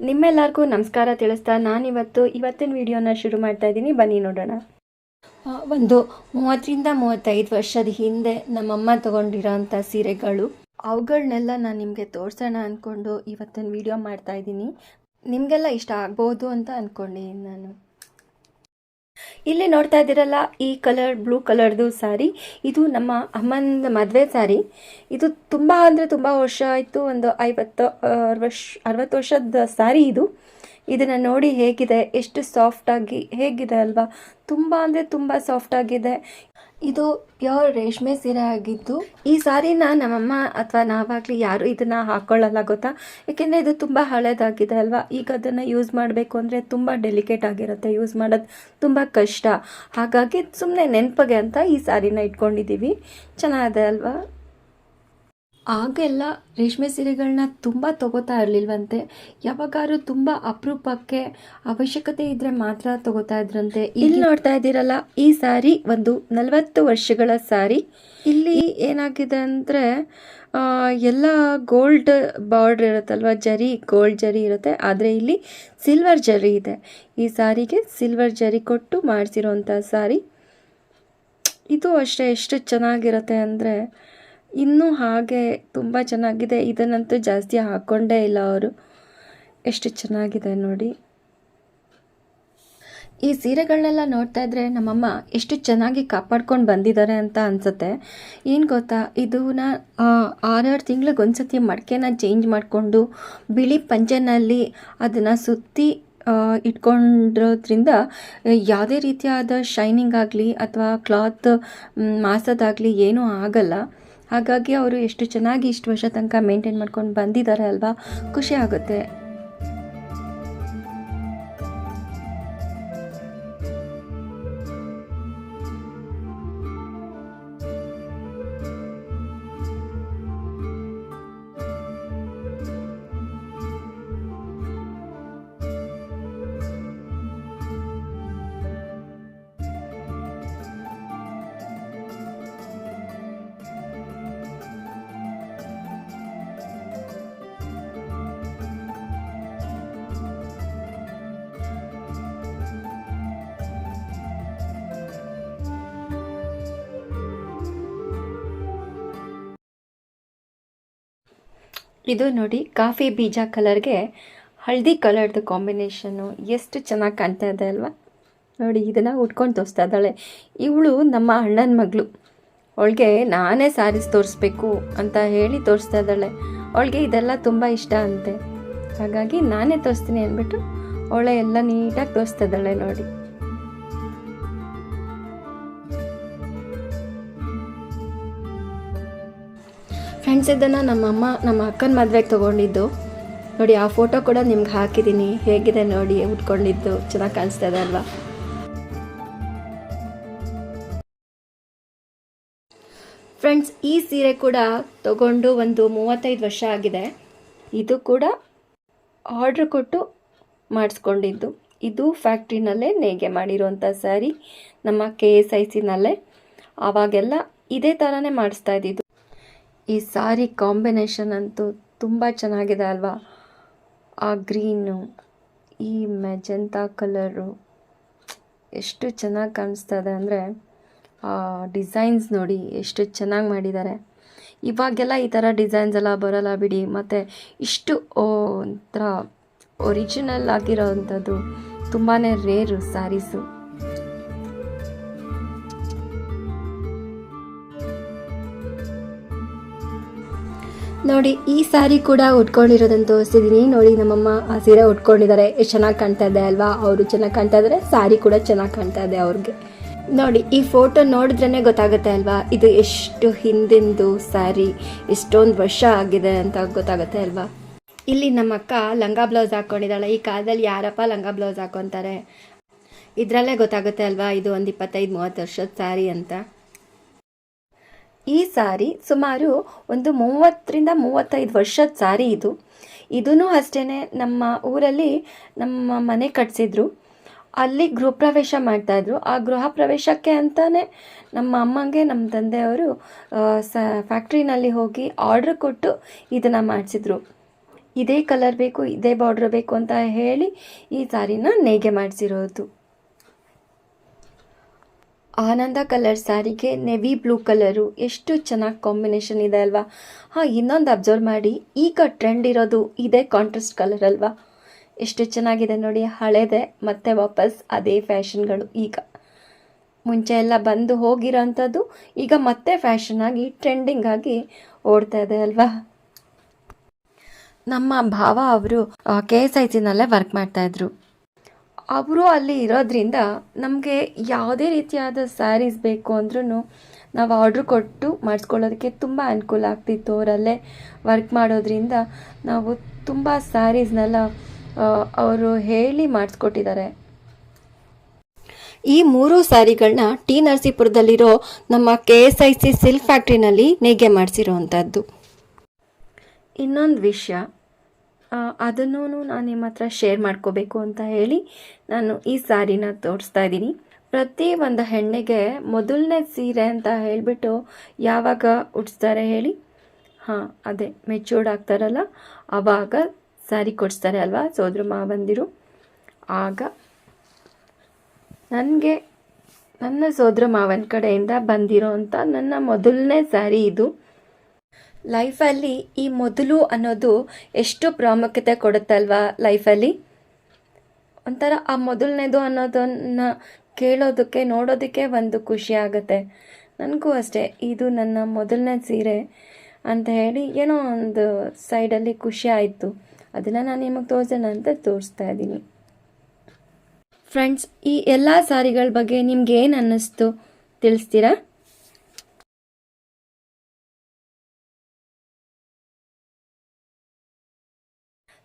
ನಿಮ್ಮೆಲ್ಲರಿಗೂ ನಮಸ್ಕಾರ ತಿಳಿಸ್ತಾ ನಾನಿವತ್ತು ಇವತ್ತಿನ ವಿಡಿಯೋನ ಶುರು ಮಾಡ್ತಾ ಇದ್ದೀನಿ. ಬನ್ನಿ ನೋಡೋಣ. ಒಂದು ಮೂವತ್ತರಿಂದ ಮೂವತ್ತೈದು ವರ್ಷದ ಹಿಂದೆ ನಮ್ಮಮ್ಮ ತಗೊಂಡಿರೋಂಥ ಸೀರೆಗಳು. ಅವುಗಳನ್ನೆಲ್ಲ ನಾನು ನಿಮಗೆ ತೋರಿಸೋಣ ಅಂದ್ಕೊಂಡು ಇವತ್ತಿನ ವಿಡಿಯೋ ಮಾಡ್ತಾ ಇದ್ದೀನಿ. ನಿಮಗೆಲ್ಲ ಇಷ್ಟ ಆಗ್ಬೋದು ಅಂತ ಅಂದ್ಕೊಂಡಿದ್ದೀನಿ ನಾನು. ಇಲ್ಲಿ ನೋಡ್ತಾ ಇದ್ದೀರಲ್ಲ, ಈ ಕಲರ್ ಬ್ಲೂ ಕಲರ್ದು ಸ್ಯಾರಿ ಇದು ನಮ್ಮ ಅಮ್ಮನ ಮದುವೆ ಸ್ಯಾರಿ ಇದು ತುಂಬ ಅಂದರೆ ತುಂಬ ವರ್ಷ ಆಯಿತು, ಒಂದು ಐವತ್ತು ವರ್ಷ, ಅರವತ್ತು ವರ್ಷದ ಸ್ಯಾರಿ ಇದು. ಇದನ್ನು ನೋಡಿ ಹೇಗಿದೆ? ಎಷ್ಟು ಸಾಫ್ಟಾಗಿ ಹೇಗಿದೆ ಅಲ್ವಾ? ತುಂಬ ಅಂದರೆ ತುಂಬ ಸಾಫ್ಟಾಗಿದೆ ಇದು ಪ್ಯೂರ್ ರೇಷ್ಮೆ ಸೀರೆ ಆಗಿದ್ದು, ಈ ಸಾರಿನ ನಮ್ಮಮ್ಮ ಅಥವಾ ನಾವಾಗಲಿ ಯಾರು ಇದನ್ನು ಹಾಕ್ಕೊಳ್ಳಲ್ಲ ಗೊತ್ತಾ? ಏಕೆಂದರೆ ಇದು ತುಂಬ ಹಳೇದಾಗಿದೆ ಅಲ್ವಾ? ಈಗ ಅದನ್ನು ಯೂಸ್ ಮಾಡಬೇಕು ಅಂದರೆ ತುಂಬ ಡೆಲಿಕೇಟ್ ಆಗಿರುತ್ತೆ. ಯೂಸ್ ಮಾಡೋದು ತುಂಬ ಕಷ್ಟ. ಹಾಗಾಗಿ ಸುಮ್ಮನೆ ನೆನಪಿಗೆ ಅಂತ ಈ ಸಾರಿನ ಇಟ್ಕೊಂಡಿದ್ದೀವಿ ಚೆನ್ನಾಗಿದೆ ಅಲ್ವಾ? ಆಗೆಲ್ಲ ರೇಷ್ಮೆ ಸೀರೆಗಳನ್ನ ತುಂಬ ತಗೋತಾ ಇರಲಿಲ್ವಂತೆ. ಯಾವಾಗಾದ್ರೂ ತುಂಬ ಅಪರೂಪಕ್ಕೆ ಅವಶ್ಯಕತೆ ಇದ್ದರೆ ಮಾತ್ರ ತಗೋತಾ ಇದ್ರಂತೆ. ಇಲ್ಲಿ ನೋಡ್ತಾ ಇದ್ದೀರಲ್ಲ, ಈ ಸಾರಿ ಒಂದು ನಲವತ್ತು ವರ್ಷಗಳ ಸಾರಿ. ಇಲ್ಲಿ ಏನಾಗಿದೆ ಅಂದರೆ ಎಲ್ಲ ಗೋಲ್ಡ್ ಬಾರ್ಡ್ರ್ ಇರುತ್ತಲ್ವ, ಜರಿ, ಗೋಲ್ಡ್ ಜರಿ ಇರುತ್ತೆ. ಆದರೆ ಇಲ್ಲಿ ಸಿಲ್ವರ್ ಜರಿ ಇದೆ. ಈ ಸಾರಿಗೆ ಸಿಲ್ವರ್ ಜರಿ ಕೊಟ್ಟು ಮಾಡಿಸಿರೋಂಥ ಸಾರಿ. ಇದು ಅಷ್ಟೇ, ಎಷ್ಟು ಚೆನ್ನಾಗಿರುತ್ತೆ ಅಂದರೆ ಇನ್ನೂ ಹಾಗೆ ತುಂಬ ಚೆನ್ನಾಗಿದೆ. ಇದನ್ನಂತೂ ಜಾಸ್ತಿ ಹಾಕ್ಕೊಂಡೇ ಇಲ್ಲ ಅವರು. ಎಷ್ಟು ಚೆನ್ನಾಗಿದೆ ನೋಡಿ. ಈ ಸೀರೆಗಳನ್ನೆಲ್ಲ ನೋಡ್ತಾ ಇದ್ರೆ ನಮ್ಮಮ್ಮ ಎಷ್ಟು ಚೆನ್ನಾಗಿ ಕಾಪಾಡ್ಕೊಂಡು ಬಂದಿದ್ದಾರೆ ಅಂತ ಅನ್ಸುತ್ತೆ. ಏನು ಗೊತ್ತಾ? ಇದನ್ನ ಆರಾರು ತಿಂಗ್ಳಿಗೆ ಒಂದ್ಸತಿ ಮಡಕೆನ ಚೇಂಜ್ ಮಾಡಿಕೊಂಡು ಬಿಳಿ ಪಂಚೆನಲ್ಲಿ ಅದನ್ನು ಸುತ್ತಿ ಇಟ್ಕೊಂಡಿರೋದ್ರಿಂದ ಯಾವುದೇ ರೀತಿಯಾದ ಶೈನಿಂಗ್ ಆಗಲಿ ಅಥವಾ ಕ್ಲಾತ್ ಮಾಸೋದಾಗಲಿ ಏನೂ ಆಗಲ್ಲ. ಹಾಗಾಗಿ ಅವರು ಎಷ್ಟು ಚೆನ್ನಾಗಿ ಇಷ್ಟು ವರ್ಷ ತನಕ ಮೇಂಟೈನ್ ಮಾಡ್ಕೊಂಡು ಬಂದಿದ್ದಾರೆ ಅಲ್ವಾ ಖುಷಿ ಆಗುತ್ತೆ. ಇದು ನೋಡಿ, ಕಾಫಿ ಬೀಜ ಕಲರ್ಗೆ ಹಳದಿ ಕಲರ್ದು ಕಾಂಬಿನೇಷನ್ನು ಎಷ್ಟು ಚೆನ್ನಾಗಿ ಕಾಣ್ತಾ ಇದೆ ಅಲ್ವಾ? ನೋಡಿ, ಇದನ್ನು ಉಟ್ಕೊಂಡು ತೋರಿಸ್ತಾ ಇದ್ದಾಳೆ. ಇವಳು ನಮ್ಮ ಅಣ್ಣನ ಮಗಳು. ಅವಳಿಗೆ ನಾನೇ ಸ್ಯಾರೀಸ್ ತೋರಿಸ್ಬೇಕು ಅಂತ ಹೇಳಿ ತೋರಿಸ್ತಾ ಇದ್ದಾಳೆ. ಅವಳಿಗೆ ಇದೆಲ್ಲ ತುಂಬ ಇಷ್ಟ ಅಂತೆ. ಹಾಗಾಗಿ ನಾನೇ ತೋರಿಸ್ತೀನಿ ಅಂದ್ಬಿಟ್ಟು ಅವಳೆ ಎಲ್ಲ ನೀಟಾಗಿ ತೋರಿಸ್ತಾ ಇದ್ದಾಳೆ ನೋಡಿ. ಫ್ರೆಂಡ್ಸ್ ಇದನ್ನು ನಮ್ಮಮ್ಮ, ನಮ್ಮ ಅಕ್ಕನ ಮದುವೆಗೆ ತೊಗೊಂಡಿದ್ದು. ನೋಡಿ, ಆ ಫೋಟೋ ಕೂಡ ನಿಮ್ಗೆ ಹಾಕಿದ್ದೀನಿ ಹೇಗಿದೆ ನೋಡಿ, ಉಟ್ಕೊಂಡಿದ್ದು. ಚೆನ್ನಾಗಿ ಕಾಣಿಸ್ತಾ ಇದೆ ಅಲ್ವಾ? ಫ್ರೆಂಡ್ಸ್ ಈ ಸೀರೆ ಕೂಡ ತಗೊಂಡು ಒಂದು ಮೂವತ್ತೈದು ವರ್ಷ ಆಗಿದೆ. ಇದು ಕೂಡ ಆರ್ಡ್ರ್ ಕೊಟ್ಟು ಮಾಡಿಸ್ಕೊಂಡಿದ್ದು. ಇದು ಫ್ಯಾಕ್ಟ್ರಿನಲ್ಲೇ ನೇಯ್ಗೆ ಮಾಡಿರುವಂಥ ಸ್ಯಾರಿ ನಮ್ಮ ಕೆ ಎಸ್ ಐ ಸಿನಲ್ಲೇ ಆವಾಗೆಲ್ಲ ಇದೇ ಥರನೇ ಮಾಡಿಸ್ತಾ ಇದ್ದಿದ್ದು. ಈ ಸಾರಿ ಕಾಂಬಿನೇಷನ್ ಅಂತೂ ತುಂಬ ಚೆನ್ನಾಗಿದೆ ಅಲ್ವಾ? ಆ ಗ್ರೀನು, ಈ ಮೆಜೆಂತಾ ಕಲರು, ಎಷ್ಟು ಚೆನ್ನಾಗಿ ಕಾಣಿಸ್ತಾ ಇದೆ ಅಂದರೆ, ಆ ಡಿಸೈನ್ಸ್ ನೋಡಿ ಎಷ್ಟು ಚೆನ್ನಾಗಿ ಮಾಡಿದ್ದಾರೆ. ಇವಾಗೆಲ್ಲ ಈ ಥರ ಡಿಸೈನ್ಸ್ ಎಲ್ಲ ಬರೋಲ್ಲ ಬಿಡಿ, ಮತ್ತು ಇಷ್ಟು ಒಂಥರ ಒರಿಜಿನಲ್ ಆಗಿರೋವಂಥದ್ದು ತುಂಬಾ ರೇರು ಸ್ಯಾರೀಸು ನೋಡಿ, ಈ ಸ್ಯಾರಿ ಕೂಡ ಉಟ್ಕೊಂಡಿರೋದಂತ ತೋರಿಸಿದ್ದೀನಿ ನೋಡಿ, ನಮ್ಮಮ್ಮ ಆ ಸೀರೆ ಉಟ್ಕೊಂಡಿದ್ದಾರೆ. ಎಷ್ಟು ಚೆನ್ನಾಗಿ ಕಾಣ್ತಾ ಇದೆ ಅಲ್ವಾ? ಅವರು ಚೆನ್ನಾಗಿ ಕಾಣ್ತಾ ಇದ್ದಾರೆ ಸ್ಯಾರಿ ಕೂಡ ಚೆನ್ನಾಗಿ ಕಾಣ್ತಾ ಇದೆ ಅವ್ರಿಗೆ. ನೋಡಿ, ಈ ಫೋಟೋ ನೋಡಿದ್ರೇ ಗೊತ್ತಾಗುತ್ತೆ ಅಲ್ವಾ? ಇದು ಎಷ್ಟು ಹಿಂದಿಂದು ಸ್ಯಾರಿ ಎಷ್ಟೊಂದು ವರ್ಷ ಆಗಿದೆ ಅಂತ ಗೊತ್ತಾಗುತ್ತೆ ಅಲ್ವಾ? ಇಲ್ಲಿ ನಮ್ಮ ಅಕ್ಕ ಲಂಗ ಬ್ಲೌಸ್ ಹಾಕ್ಕೊಂಡಿದ್ದಾಳೆ ಈ ಕಾಲದಲ್ಲಿ ಯಾರಪ್ಪ ಲಂಗ ಬ್ಲೌಸ್ ಹಾಕ್ಕೊತಾರೆ ಇದರಲ್ಲೇ ಗೊತ್ತಾಗುತ್ತೆ ಅಲ್ವಾ? ಇದು ಒಂದು ಇಪ್ಪತ್ತೈದು, ಮೂವತ್ತು ವರ್ಷದ ಸ್ಯಾರಿ ಅಂತ. ಈ ಸಾರಿ ಸುಮಾರು ಒಂದು ಮೂವತ್ತರಿಂದ ಮೂವತ್ತೈದು ವರ್ಷದ ಸಾರಿ ಇದು. ಇದೂ ಅಷ್ಟೇ ನಮ್ಮ ಊರಲ್ಲಿ ನಮ್ಮ ಮನೆ ಕಟ್ಸಿದ್ರು. ಅಲ್ಲಿ ಗೃಹ ಪ್ರವೇಶ ಮಾಡ್ತಾಯಿದ್ರು ಆ ಗೃಹ ಪ್ರವೇಶಕ್ಕೆ ಅಂತಲೇ ನಮ್ಮ ಅಮ್ಮಂಗೆ, ನಮ್ಮ ತಂದೆಯವರು ಸ, ಫ್ಯಾಕ್ಟ್ರಿನಲ್ಲಿ ಹೋಗಿ ಆರ್ಡ್ರ್ ಕೊಟ್ಟು ಇದನ್ನು ಮಾಡಿಸಿದ್ರು. ಇದೇ ಕಲರ್ ಬೇಕು, ಇದೇ ಬಾರ್ಡ್ರ್ ಬೇಕು ಅಂತ ಹೇಳಿ ಈ ಸಾರಿನ ನೇಯ್ಗೆ ಮಾಡಿಸಿರೋದು. ಆನಂದ ಕಲರ್ ಸ್ಯಾರಿಗೆ ನೆವಿ ಬ್ಲೂ ಕಲರು. ಎಷ್ಟು ಚೆನ್ನಾಗಿ ಕಾಂಬಿನೇಷನ್ ಇದೆ ಅಲ್ವಾ? ಹಾಂ, ಇನ್ನೊಂದು ಅಬ್ಸರ್ವ್ ಮಾಡಿ. ಈಗ ಟ್ರೆಂಡ್ ಇರೋದು ಇದೇ ಕಾಂಟ್ರಾಸ್ಟ್ ಕಲರ್ ಅಲ್ವಾ? ಎಷ್ಟು ಚೆನ್ನಾಗಿದೆ ನೋಡಿ, ಹಳೆದೆ, ಮತ್ತೆ ವಾಪಸ್ ಅದೇ ಫ್ಯಾಷನ್ಗಳು ಈಗ. ಮುಂಚೆ ಎಲ್ಲ ಬಂದು ಹೋಗಿರೋಂಥದ್ದು, ಈಗ ಮತ್ತೆ ಫ್ಯಾಷನ್ ಆಗಿ, ಟ್ರೆಂಡಿಂಗ್ ಆಗಿ ಓಡ್ತಾ ಇದೆ ಅಲ್ವಾ? ನಮ್ಮ ಭಾವ ಅವರು ಕೆ ಎಸ್ ಐ ಸಿನಲ್ಲೇ ವರ್ಕ್ ಮಾಡ್ತಾಯಿದ್ರು ಅವರು ಅಲ್ಲಿ ಇರೋದ್ರಿಂದ ನಮಗೆ ಯಾವುದೇ ರೀತಿಯಾದ ಸ್ಯಾರೀಸ್ ಬೇಕು ಅಂದ್ರೂ ನಾವು ಆರ್ಡ್ರ್ ಕೊಟ್ಟು ಮಾಡಿಸ್ಕೊಳ್ಳೋದಕ್ಕೆ ತುಂಬ ಅನುಕೂಲ ಆಗ್ತಿತ್ತು ಅವರಲ್ಲೇ ವರ್ಕ್ ಮಾಡೋದ್ರಿಂದ. ನಾವು ತುಂಬ ಸ್ಯಾರೀಸ್ನೆಲ್ಲ ಅವರು ಹೇಳಿ ಮಾಡಿಸ್ಕೊಟ್ಟಿದ್ದಾರೆ. ಈ ಮೂರು ಸ್ಯಾರಿಗಳನ್ನ ಟಿ ನರಸೀಪುರದಲ್ಲಿರೋ ನಮ್ಮ K S I C silk ಫ್ಯಾಕ್ಟ್ರಿನಲ್ಲಿ ನೇಯ್ಗೆ ಮಾಡಿಸಿರೋವಂಥದ್ದು ಇನ್ನೊಂದು ವಿಷಯ ಅದನ್ನು ನಾನು ನಿಮ್ಮ ಹತ್ರ ಶೇರ್ ಮಾಡ್ಕೋಬೇಕು ಅಂತ ಹೇಳಿ ನಾನು ಈ ಸ್ಯಾರಿನ ತೋರಿಸ್ತಾ ಇದ್ದೀನಿ. ಪ್ರತಿ ಒಂದು ಹೆಣ್ಣಿಗೆ ಮೊದಲನೇ ಸೀರೆ ಅಂತ ಹೇಳಿಬಿಟ್ಟು ಯಾವಾಗ ಉಡಿಸ್ತಾರೆ ಹೇಳಿ? ಹಾಂ, ಅದೇ ಮೆಚೂರ್ಡ್ ಆಗ್ತಾರಲ್ಲ ಆವಾಗ ಸ್ಯಾರಿ ಕೊಡಿಸ್ತಾರೆ ಅಲ್ವಾ? ಸೋದ್ರ ಮಾವಂದಿರು ಆಗ ನನಗೆ, ನನ್ನ ಸೋದರ ಮಾವನ ಕಡೆಯಿಂದ ಬಂದಿರೋ ಅಂಥ ನನ್ನ ಮೊದಲನೇ ಸ್ಯಾರಿ ಇದು. ಲೈಫಲ್ಲಿ ಈ ಮೊದಲು ಅನ್ನೋದು ಎಷ್ಟು ಪ್ರಾಮುಖ್ಯತೆ ಕೊಡುತ್ತಲ್ವಾ ಲೈಫಲ್ಲಿ? ಒಂಥರ ಆ ಮೊದಲನೇದು ಅನ್ನೋದನ್ನು ಕೇಳೋದಕ್ಕೆ, ನೋಡೋದಕ್ಕೆ ಒಂದು ಖುಷಿ ಆಗುತ್ತೆ. ನನಗೂ ಅಷ್ಟೇ, ಇದು ನನ್ನ ಮೊದಲನೇ ಸೀರೆ ಅಂತ ಹೇಳಿ ಏನೋ ಒಂದು ಸೈಡಲ್ಲಿ ಖುಷಿ ಆಯಿತು. ಅದನ್ನು ನಾನು ನಿಮಗೆ ತೋರಿಸೋಣ ಅಂತ ತೋರಿಸ್ತಾ ಇದ್ದೀನಿ. ಫ್ರೆಂಡ್ಸ್, ಈ ಎಲ್ಲ ಸಾರಿಗಳ ಬಗ್ಗೆ ನಿಮ್ಗೆ ಏನು ಅನ್ನಿಸ್ತು ತಿಳಿಸ್ತೀರಾ?